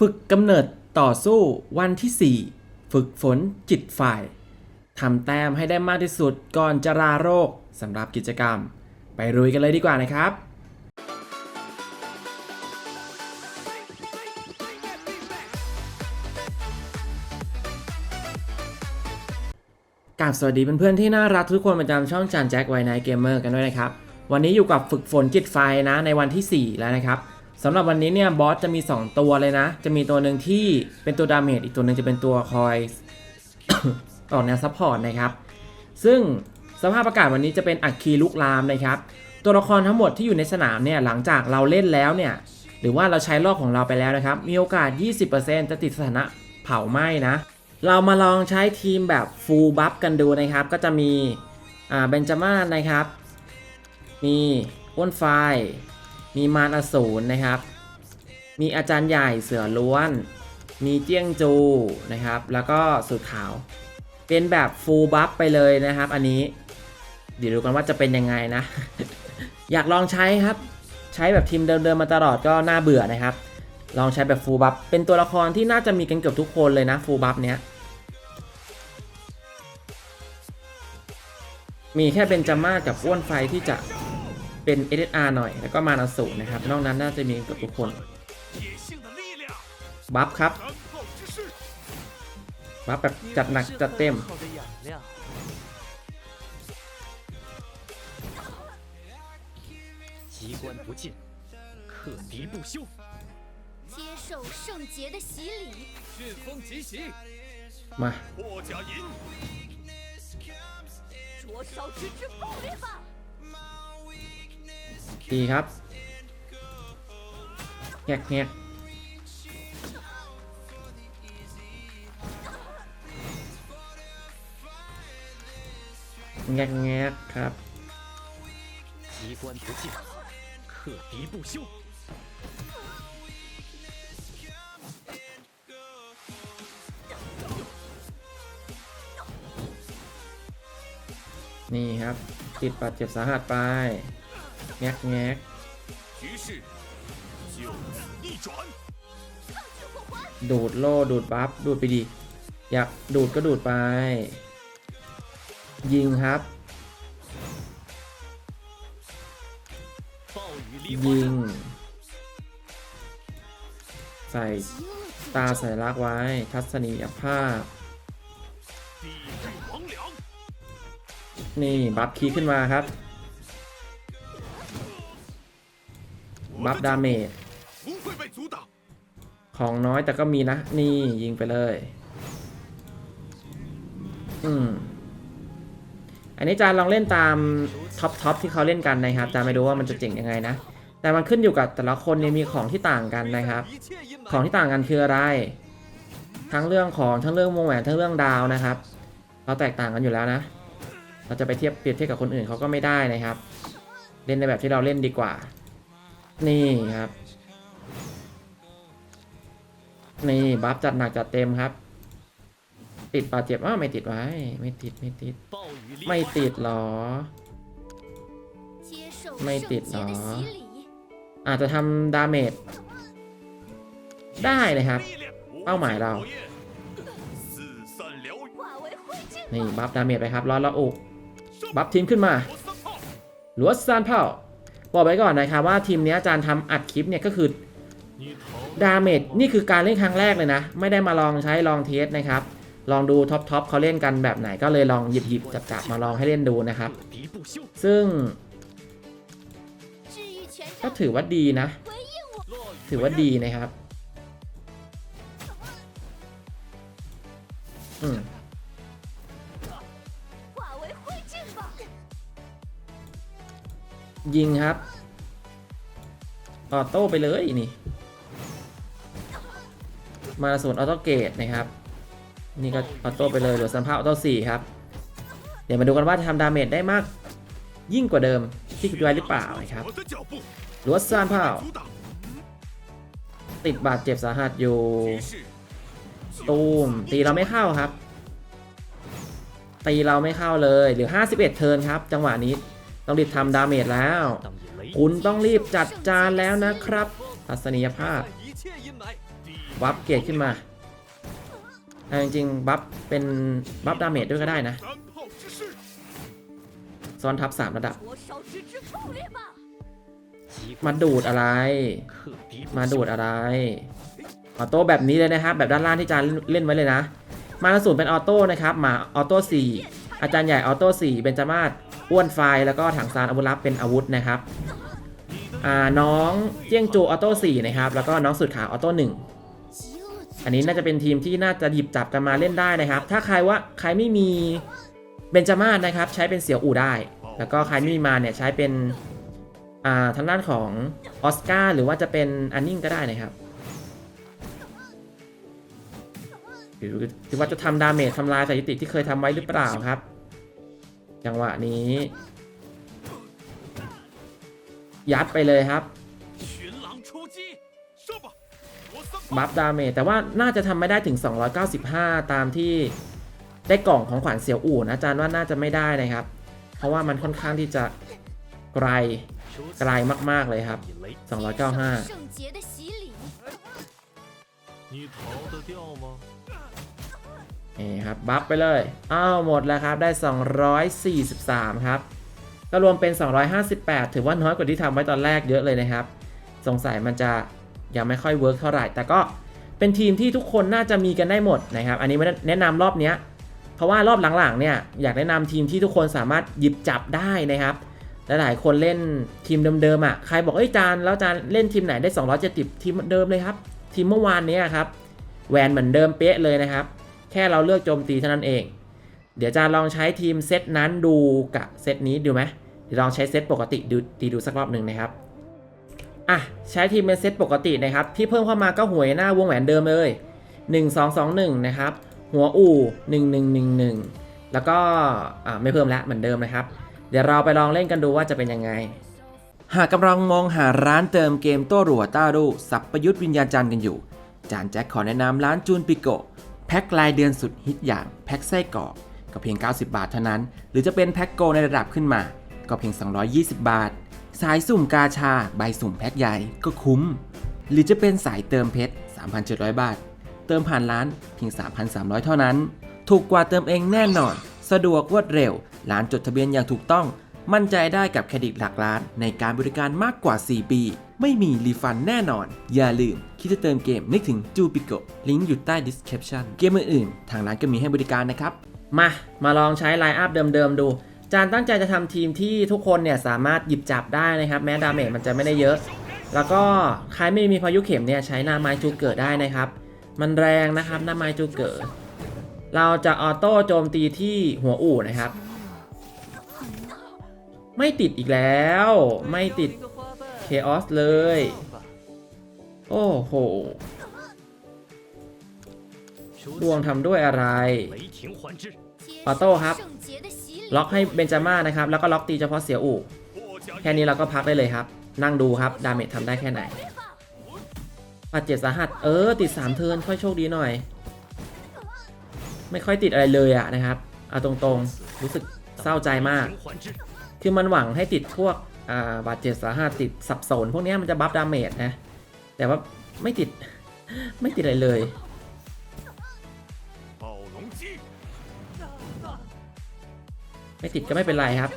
ฝึกกำเนิดต่อสู้วันที่ 4 ฝึกฝนจิตฝ่ายทำแต้มให้ได้มากที่สุดก่อนจะลาโรคสำหรับกิจกรรม ไปรุยกันเลยดีกว่านะครับกาบสวัสดีเพื่อนๆที่น่ารักทุกคนประจำช่องจานแจ็คไวน์ไนเกมเมอร์กันด้วยนะครับ วันนี้อยู่กับฝึกฝนจิตไฟนะในวันที่ 4 แล้วนะครับ สำหรับวันนี้เนี่ยบอสจะมี 2 ตัวเลยนะ จะมีตัวหนึ่งที่เป็นตัวดาเมจอีกตัวหนึ่งจะเป็นตัวคอย ออกแนวซัพพอร์ตนะครับ ซึ่งสภาพอากาศวันนี้จะเป็นอัคคีลุกลามนะครับ ตัวละครทั้งหมดที่อยู่ในสนามเนี่ยหลังจากเราเล่นแล้วเนี่ย หรือว่าเราใช้รอบของเราไปแล้วนะครับ มีโอกาส 20%จะติดสถานะเผาไหม้นะ เรามาลองใช้ทีมแบบฟูลบัฟกันดูนะครับ ก็จะมีอ่าเบนจาม่านะครับ มีอ้วนไฟ มีมารอสูรนะครับ มีอาจารย์ใหญ่เสือล้วน มีเจี้ยงจูนะครับ แล้วก็สูตรขาว เป็นแบบฟูลบัฟไปเลยนะครับ อันนี้ เดี๋ยวดูกันว่าจะเป็นยังไงนะ อยากลองใช้ครับ ใช้แบบทีมเดิมๆมาตลอดก็น่าเบื่อนะครับ ลองใช้แบบฟูลบัฟ เป็นตัวละครที่น่าจะมีกันเกือบทุกคนเลยนะฟูลบัฟเนี้ยมีแค่เบนจาม่ากับอ้วนไฟที่จะ เป็น SSR หน่อย แล้วก็มานาสูนะครับ นอกนั้นน่าจะมีกับทุกคน 野性的力量， บัฟครับ 长炮之势， บัฟแบบจัดหนักจัดเต็ม 好的养料。机关不进，克敌不休。接受圣洁的洗礼，旋风疾袭， มา 破甲银，灼烧之之爆裂吧！ ดีครับแงกแงกแงกแงกครับ 机关不进，克敌不休。 นี่ครับ ติดบาดเจ็บสาหัสไป แงกแงกดูดโล่ดูดบัฟดูดไปดี อยากดูดก็ดูดไป ยิงครับ ยิง ใส่ตาใส่ลักไว้ ทัศนียภาพ นี่ บัฟคีขึ้นมาครับ บัฟดาเมจของน้อยแต่ก็มีนะ นี่ยิงไปเลย อืม อันนี้จานลองเล่นตามท็อปท็อปที่เขาเล่นกันนะครับจานไม่รู้ว่ามันจะเจ๋งยังไงนะ แต่มันขึ้นอยู่กับแต่ละคนเนี่ยมีของที่ต่างกันนะครับ ของที่ต่างกันคืออะไร ทั้งเรื่องของทั้งเรื่องวงแหวนทั้งเรื่องดาวนะครับเราแตกต่างกันอยู่แล้วนะ เราจะไปเทียบเปรียบเทียบกับคนอื่นเขาก็ไม่ได้นะครับ เล่นในแบบที่เราเล่นดีกว่า นี่ครับ นี่บัฟจัดหนักจัดเต็มครับ ติดปลาเจ็บอ้าไม่ติดไว้ ไม่ติดไม่ติด ไม่ติดหรอ ไม่ติดหรอ อาจจะทำดาเมจได้เลยครับ เป้าหมายเรา นี่บัฟดาเมจไปครับร้อนละอุบัฟทีมขึ้นมาหลัวซานเผ่า บอกไว้ก่อนนะครับว่าทีมนี้อาจารย์ทำอัดคลิปเนี่ยก็คือดาเมจนี่คือการเล่นครั้งแรกเลยนะ ไม่ได้มาลองใช้ลองเทสนะครับ ลองดูท็อปท็อปเขาเล่นกันแบบไหนก็เลยลองหยิบหยิบจับจับมาลองให้เล่นดูนะครับ ซึ่ง ก็ถือว่าดีนะ ถือว่าดีนะครับ อืม ยิงครับออโต้ไปเลยนี่ มาส่วนออโต้เกตนะครับ นี่ก็ออโต้ไปเลยเหลือสัมภาษออโต้สี่ครับ เดี๋ยวมาดูกันว่าจะทำดาเมจได้มาก ยิ่งกว่าเดิมที่คุณยายหรือเปล่านะครับหรือว่าซานเผ่าติดบาดเจ็บสาหัสอยู่ตูมตีเราไม่เข้าครับ ตีเราไม่เข้าเลยหรือ 51 เทินครับ จังหวะนี้ ต้องรีบทำดาเมจแล้ว คุณต้องรีบจัดจานแล้วนะครับทัศนียภาพบัฟเกียขึ้นมาแต่จริงๆบัฟเป็นบัฟดาเมจด้วยก็ได้นะซ้อนทับสามระดับ มาดูดอะไร มาดูดอะไรออโต้แบบนี้เลยนะครับ แบบด้านล่างที่จานเล่นไว้เลยนะ มาล่าสุดเป็นออโต้นะครับ มาออโต้สี่ อาจารย์ใหญ่ออโต้4เบนจามาศอ้วนไฟแล้วก็ถังซานอาวุธลับเป็นอาวุธนะครับน้องเจียงจูออโต้4นะครับแล้วก็น้องสุดขาวออโต้1极恶อันนี้น่าจะเป็นทีมที่น่าจะหยิบจับกันมาเล่นได้นะครับ ถ้าใครว่าใครไม่มีเบนจามาศนะครับใช้เป็นเสี่ยวอู่ได้ แล้วก็ใครไม่มีมาเนี่ยใช้เป็นทางด้านของออสการ์หรือว่าจะเป็นอันนิ่งก็ได้นะครับหรือว่าจะทำดาเมจทำลายสถิติที่เคยทำไว้หรือเปล่าครับ จังหวะนี้ ยัดไปเลยครับ บัฟดาเมจแต่ว่าน่าจะทำไม่ได้ถึง 295 ตามที่ได้กล่องของขวัญเสียวอู่นะอาจารย์ว่าน่าจะไม่ได้นะครับ เพราะว่ามันค่อนข้างที่จะไกลไกลมาก ๆ เลยครับ 295 นี่ครับบัฟไปเลย อ้าวหมดแล้วครับได้ 243 ครับ ก็รวมเป็น 258 ถือว่าน้อยกว่าที่ทำไว้ตอนแรกเยอะเลยนะครับ สงสัยมันจะยังไม่ค่อยเวิร์กเท่าไหร่ แต่ก็เป็นทีมที่ทุกคนน่าจะมีกันได้หมดนะครับ อันนี้ไม่แนะนำรอบนี้เพราะว่ารอบหลังๆเนี่ยอยากแนะนำทีมที่ทุกคนสามารถหยิบจับได้นะครับลหลายคนเล่นทีมเดิมๆอะ ใครบอกเอ้ยจานแล้วจานเล่นทีมไหนได้ 270 ทีมเดิมเลยครับ ทีมเมื่อวานนี้ครับ แวนเหมือนเดิมเป๊ะเลยนะครับ แค่เราเลือกโจมตีเท่านั้นเอง เดี๋ยวจะลองใช้ทีมเซตนั้นดูกับเซตนี้ดูไหมเดี๋ยวลองใช้เซตปกติดูตีดูสักรอบหนึ่งนะครับอะใช้ทีมเป็นเซตปกตินะครับที่เพิ่มเข้ามาก็หวยหน้าวงแหวนเดิมเลย 1 2 2 1 นะครับ หัวอู่ 1 1 1 1 แล้วก็อ่าไม่เพิ่มแล้วเหมือนเดิมนะครับ เดี๋ยวเราไปลองเล่นกันดูว่าจะเป็นยังไง หากกำลังมองหาร้านเติมเกมโต้หรัวต้ารูสับประยุทธ์วิญญาณจันทร์กันอยู่ จานแจ็คขอแนะนำร้านจูนปิโก แพ็ครายเดือนสุดฮิตอย่างแพ็คไส้กรอกก็เพียง 90 บาทเท่านั้น หรือจะเป็นแพ็คโกในระดับขึ้นมา ก็เพียง 220 บาท สายสุ่มกาชาใบสุ่มแพ็คใหญ่ก็คุ้ม หรือจะเป็นสายเติมเพชร 3,700 บาท เติมผ่านร้านเพียง 3,300 เท่านั้น ถูกกว่าเติมเองแน่นอน สะดวกรวดเร็ว ร้านจดทะเบียนอย่างถูกต้อง มั่นใจได้กับเครดิตหลักล้านในการบริการมากกว่า 4 ปี ไม่มีรีฟันแน่นอน อย่าลืม คิดจะเติมเกมนึกถึงจูปิโกลิงก์อยู่ใต้ description เกมอื่นๆ ทางร้านก็มีให้บริการนะครับ มา มาลองใช้ไลน์อัพเดิมๆ ดู จานตั้งใจจะทำทีมที่ทุกคนเนี่ยสามารถหยิบจับได้นะครับ แม้ดาเมจมันจะไม่ได้เยอะ แล้วก็ใครไม่มีพายุเข็มเนี่ยใช้หน้าไม้จูเกิดได้นะครับ มันแรงนะครับหน้าไม้จูเกิดเราจะออโต้โจมตีที่หัวอู่นะครับ ไม่ติดอีกแล้ว ไม่ติด เคออสเลย โอ้โหดวงทำด้วยอะไรออโต้ครับ ล็อกให้เบนจาม่านะครับ แล้วก็ล็อกตีเฉพาะเสียอูแค่นี้เราก็พักได้เลยครับ นั่งดูครับ ดาเมจทำได้แค่ไหนบาดเจ็บสาหัส เออ ติด 3 เทินค่อยโชคดีหน่อย ไม่ค่อยติดอะไรเลยอะนะครับ เอาตรงๆ รู้สึกเศร้าใจมาก คือมันหวังให้ติดพวกาบาดเจ็บสาหัสติดสับสนพวกนี้มันจะบัฟดาเมจนะ แต่ว่าไม่ติดไม่ติดอะไรเลยไม่ติดก็ไม่เป็นไรครับ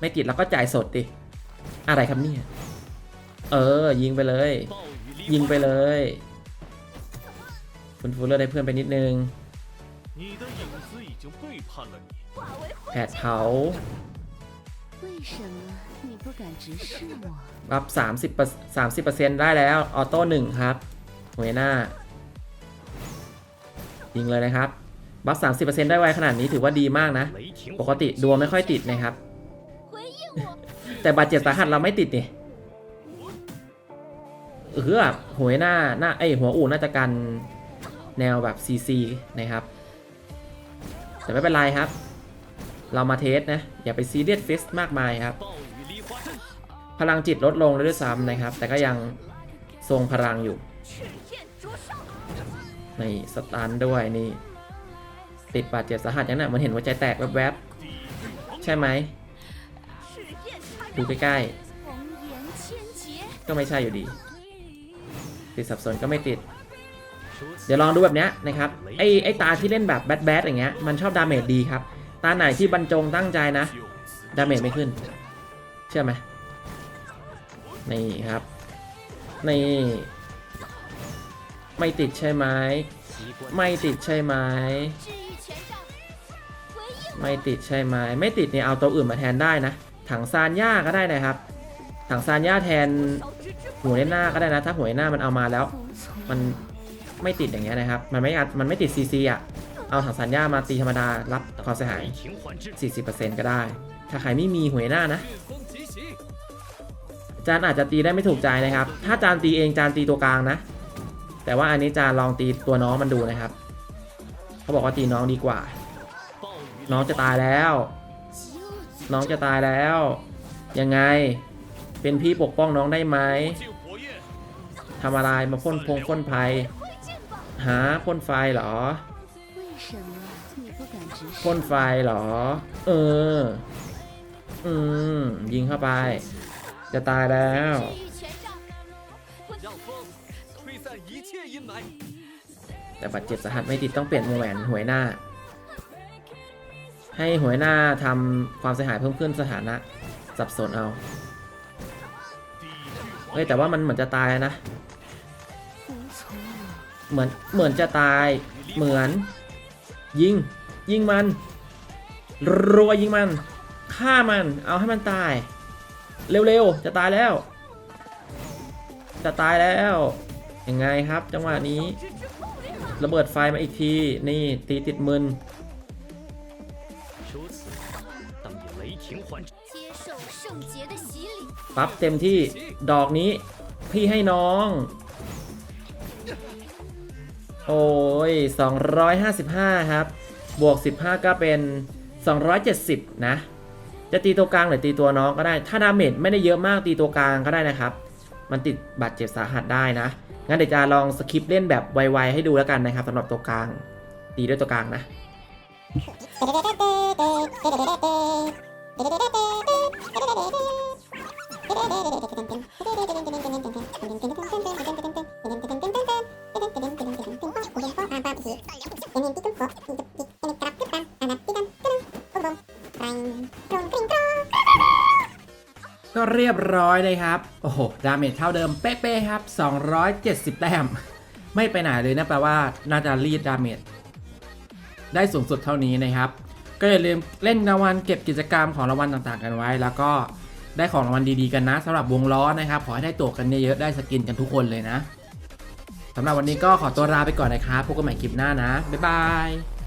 ไม่ติดเราก็จ่ายสดดิ อะไรครับเนี่ย เออ ยิงไปเลย ยิงไปเลย คุณฟูเลอร์ได้เพื่อนไปนิดนึงแผดเผา 为什么你不敢直视我？ บัฟ30 30 ได้แล้ว ออโต้หนึ่งครับหัวหน้า ยิงเลยนะครับ บัฟ30 ได้ไวขนาดนี้ถือว่าดีมากนะ 雷霆 ปกติดวงไม่ค่อยติดนะครับ 回应我！ แต่บาดเจ็บสาหัสเราไม่ติดนี่เออหัวหน้าหน้าไอยหัวอู่น่าจะกันแนวแบบ CC นะครับ แต่ไม่เป็นไรครับ เรามาเทสนะ อย่าไปซีเรียสฟิสมากมายครับ พลังจิตลดลงเลยด้วยซ้ำนะครับ แต่ก็ยังทรงพลังอยู่ ในสตาร์ด้วยนี่ ติดบาดเจ็บสาหัสยังนะ่ะมันเห็นว่าใจแตกแวบๆ ใช่ไหม ดูใกล้ๆ ก็ไม่ใช่อยู่ดี ติดสับสนก็ไม่ติดเดี๋ยวลองดูแบบนี้นะครับ ไอ้ไอ้ตาที่เล่นแบบแบดแบดอย่างเงี้ย มันชอบดาเมจดีครับ ตาไหนที่บรรจงตั้งใจนะ ดาเมจไม่ขึ้น เชื่อไหมนี่ครับ นี่ ไม่ติดใช่ไหม ไม่ติดใช่ไหม ไม่ติดใช่ไหม ไม่ติดเนี่ยเอาตัวอื่นมาแทนได้นะ ถังซานย่าก็ได้นะครับ ถังซานย่าแทนหัวหน้าก็ได้นะ ถ้าหัวหน้ามันเอามาแล้ว มันไม่ติดอย่างเงี้ยนะครับ มันไม่มันไม่ติดซีซีอะ เอาถังสัญญามาตีธรรมดารับความเสียหาย 40%ก็ได้ ถ้าใครไม่มีหวยหน้านะจานอาจจะตีได้ไม่ถูกใจนะครับ ถ้าจานตีเองจานตีตัวกลางนะ แต่ว่าอันนี้จานลองตีตัวน้องมันดูนะครับ เขาบอกว่าตีน้องดีกว่า น้องจะตายแล้ว น้องจะตายแล้ว ยังไง เป็นพี่ปกป้องน้องได้ไหมทำอะไรมาพ่นพงพ่นไฟหาพ่นไฟเหรอ พ่นไฟเหรอ เออ อืม ยิงเข้าไป จะตายแล้ว แต่บาดเจ็บสาหัสไม่ติดต้องเปลี่ยนวงแหวนหวยหน้า ให้หวยหน้าทำความเสียหายเพิ่มขึ้นสถานะ สับสนเอา เฮ้ย แต่ว่ามันเหมือนจะตายนะ เหมือน เหมือนจะตาย เหมือน ยิง ยิงมัน รัวยิงมัน ฆ่ามัน เอาให้มันตาย เร็วๆ จะตายแล้ว จะตายแล้ว ยังไงครับ จังหวะนี้ ระเบิดไฟมาอีกที นี่ตีติดมึนปั๊บเต็มที่ ดอกนี้ พี่ให้น้อง โอ้ย 255 ครับ บวก 15 ก็เป็น 270 นะ จะตีตัวกลางหรือตีตัวน้องก็ได้ ถ้าดาเมจไม่ได้เยอะมากตีตัวกลางก็ได้นะครับ มันติดบาดเจ็บสาหัสได้นะ งั้นเดี๋ยวจะลองสคิปเล่นแบบไวๆให้ดูแล้วกันนะครับสำหรับตัวกลาง ตีด้วยตัวกลางนะก็ เรียบร้อยเลยครับ โอ้โห ดาเมจเท่าเดิมเป๊ะๆครับ 270 แต้ม ไม่ไปไหนเลยนะแปลว่าน่าจะรีดดาเมจได้สูงสุดเท่านี้นะครับ ก็อย่าลืมเล่นรางวัลเก็บกิจกรรมของรางวัลต่างๆกันไว้ แล้วก็ได้ของรางวัลดีๆกันนะสำหรับวงล้อนะครับ ขอให้ได้ตัวกันเยอะๆได้สกินกันทุกคนเลยนะสำหรับวันนี้ก็ขอตัวลาไปก่อนนะครับพบกันใหม่คลิปหน้านะบ๊ายบาย